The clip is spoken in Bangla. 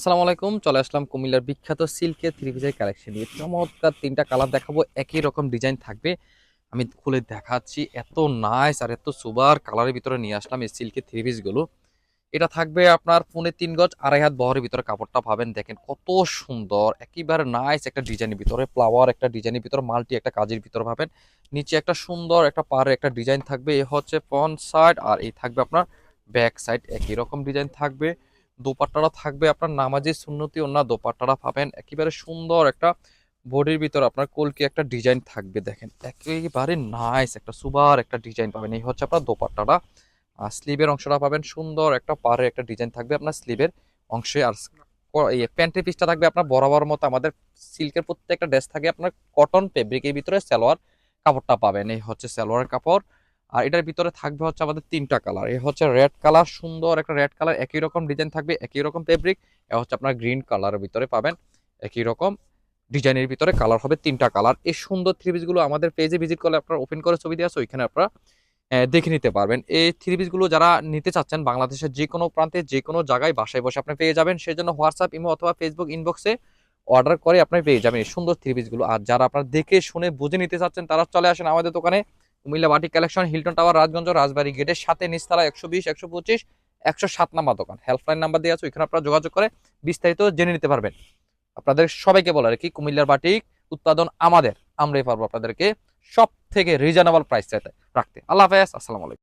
আসসালামু আলাইকুম, চলে আসলাম কুমিল্লার বিখ্যাত সিল্কের থ্রি পিসের কালেকশন নিয়ে। চমৎকার তিনটা কালার দেখাবো, একই রকম ডিজাইন থাকবে। আমি খুলে দেখাচ্ছি, এত নাইস আর এত সুবার কালারের ভিতরে নিয়ে আসলাম এই সিল্কের থ্রি পিসগুলো এটা থাকবে আপনার ফোনে তিন গজ, আড়াই হাত বহরের ভিতরে কাপড়টা পাবেন। দেখেন কত সুন্দর, একেবারে নাইস একটা ডিজাইনের ভিতরে ফ্লাওয়ার একটা ডিজাইনের ভিতরে মাল্টি একটা কাজের ভিতরে পাবেন। নিচে একটা সুন্দর, একটা পাড়ে একটা ডিজাইন থাকবে, এ হচ্ছে ফ্রন্ট সাইড আর এই থাকবে আপনার ব্যাক সাইড একই রকম ডিজাইন থাকবে। দোপাট্টাটা থাকবে আপনার নামাজি সুন্নতি অন্য দোপাট্টাটা পাবেন। একেবারে সুন্দর একটা বডির ভিতর আপনার কলকি একটা ডিজাইন থাকবে, দেখেন। একেবারে নাইস একটা সুবার একটা ডিজাইন পাবেন। এই হচ্ছে আপনার দোপাট্টাটা। আর স্লিভের অংশটা পাবেন সুন্দর একটা পাড়ে একটা ডিজাইন থাকবে আপনার স্লিভের অংশে। আর এই প্যান্টের পিসটা থাকবে আপনার বরাবর মতো আমাদের সিল্কের প্রত্যেকটা ড্রেস থাকে আপনার কটন ফেব্রিকের ভিতরে সালোয়ার কাপড়টা পাবেন। এই হচ্ছে সালোয়ার কাপড়। আর এটার ভিতরে থাকবে হচ্ছে আমাদের তিনটা কালার এ হচ্ছে রেড কালার সুন্দর একটা রেড কালার একই রকম ডিজাইন থাকবে, একই রকম ফেব্রিক এ হচ্ছে আপনার গ্রিন কালারের ভিতরে পাবেন, একই রকম ডিজাইনের ভিতরে কালার হবে তিনটা কালার এই সুন্দর থ্রি পিসগুলো আমাদের পেজে ভিজিট করলে আপনারা ওপেন করে ছবি দিয়ে আছে, ওইখানে আপনারা দেখে নিতে পারবেন। এই থ্রি পিসগুলো যারা নিতে চাচ্ছেন, বাংলাদেশের যে কোনো প্রান্তে, যে কোনো জায়গায় বাসায় বসে আপনি পেয়ে যাবেন। সেই জন্য হোয়াটসঅ্যাপ, ইমো অথবা ফেসবুক ইনবক্সে অর্ডার করে আপনি পেয়ে যাবেন এই সুন্দর থ্রি পিসগুলো আর যারা আপনার দেখে, শুনে, বুঝে নিতে চাচ্ছেন, তারা চলে আসেন আমাদের দোকানে। কুমিল্লা বাটি collection, Hilton tower, Rajganj Rajbari গেটের সাথে নিস্তারা একশো বিশ, একশো পঁচিশ, একশো সাত নাম্বার দোকান। হেল্পলাইন নাম্বার দিয়ে আছে, ওইখানে আপনারা যোগাযোগ করে বিস্তারিত জেনে নিতে পারবেন। আপনাদের সবাইকে বলা কি কুমিল্লার বাটিক উৎপাদন আমাদের, আমরাই পারব আপনাদেরকে সব থেকে রিজনেবল প্রাইস রাখতে। আল্লাহ হাফেজ, আসসালামু আলাইকুম।